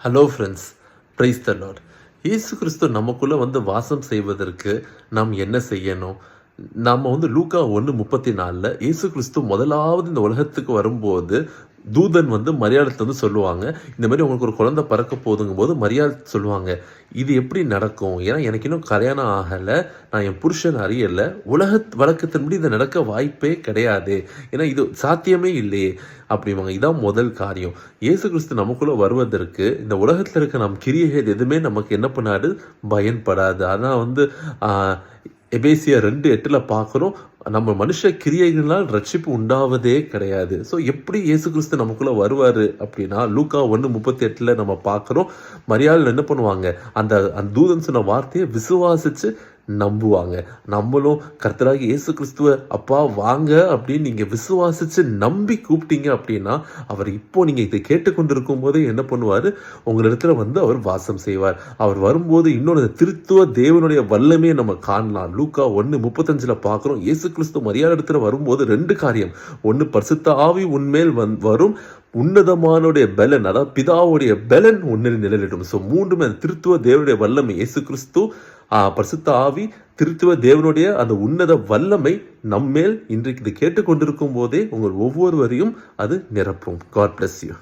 Hello friends praise the lord Yesu Kristu நமக்குள்ளே வந்து வாசம் செய்வதற்கு நாம் என்ன செய்யணும்? நம்ம வந்து லூக்கா ஒன்று முப்பத்தி நாலில் இயேசு கிறிஸ்து முதலாவது இந்த உலகத்துக்கு வரும்போது தூதன் வந்து மரியாதை வந்து சொல்லுவாங்க. இந்த மாதிரி உங்களுக்கு ஒரு குழந்தை பிறக்க போதுங்கும் போது மரியாதை சொல்லுவாங்க. இது எப்படி நடக்கும்? ஏன்னா எனக்கு இன்னும் கல்யாணம் ஆகலை. நான் என் புருஷன் அறியலை. உலக வழக்கத்தின்படி இது நடக்க வாய்ப்பே கிடையாது. ஏன்னா இது சாத்தியமே இல்லையே. அப்படிவாங்க இதான் முதல் காரியம். இயேசு கிறிஸ்து நமக்குள்ளே வருவதற்கு இந்த உலகத்தில் இருக்க நம் கிரியைகள் எதுவுமே நமக்கு என்ன பண்ணாது? பயன்படாது. அதான் வந்து எபேசியா ரெண்டு எட்டில் பார்க்குறோம் நம்ம மனுஷ கிரியைகளால் ரட்சிப்பு உண்டாவதே கிடையாது. ஸோ எப்படி இயேசு கிறிஸ்து நமக்குள்ள வருவார் அப்படின்னா லூக்கா ஒன்று முப்பத்தி எட்டில் நம்ம பார்க்குறோம் மரியாதையில் என்ன பண்ணுவாங்க? அந்த அந்த தூதன் சொன்ன வார்த்தையை விசுவாசிச்சு நம்புவாங்க. நம்மளும் கர்த்தராக இயேசு கிறிஸ்துவ அப்பா வாங்க அப்படின்னு நீங்கள் விசுவாசித்து நம்பி கூப்பிட்டீங்க அப்படின்னா அவர் இப்போ நீங்கள் இதை கேட்டுக்கொண்டிருக்கும் போதே என்ன பண்ணுவார்? உங்களிடத்துல வந்து அவர் வாசம் செய்வார். அவர் வரும்போது இன்னொரு திருத்துவ தேவனுடைய வல்லமையை நம்ம காணலாம். லூக்கா ஒன்று முப்பத்தஞ்சில் பார்க்குறோம். இயேசு கிறிஸ்து மரியாதை இடத்துல வரும்போது ரெண்டு காரியம். ஒன்று பரிசுத்த ஆவி உன்மேல் வந் வரும். உன்னதமானுடைய பலன் அதாவது பிதாவுடைய பலன் உன்னில் நிழலிடும். ஸோ மூன்றுமே அந்த திருத்துவ தேவனுடைய வல்லமை. இயேசு கிறிஸ்து பரிசுத்த ஆவி திருத்துவ தேவனுடைய அந்த உன்னத வல்லமை நம்மேல் இன்றைக்கு இது கேட்டுக்கொண்டிருக்கும் போதே உங்கள் ஒவ்வொருவரையும் அது நிரப்பும். God bless you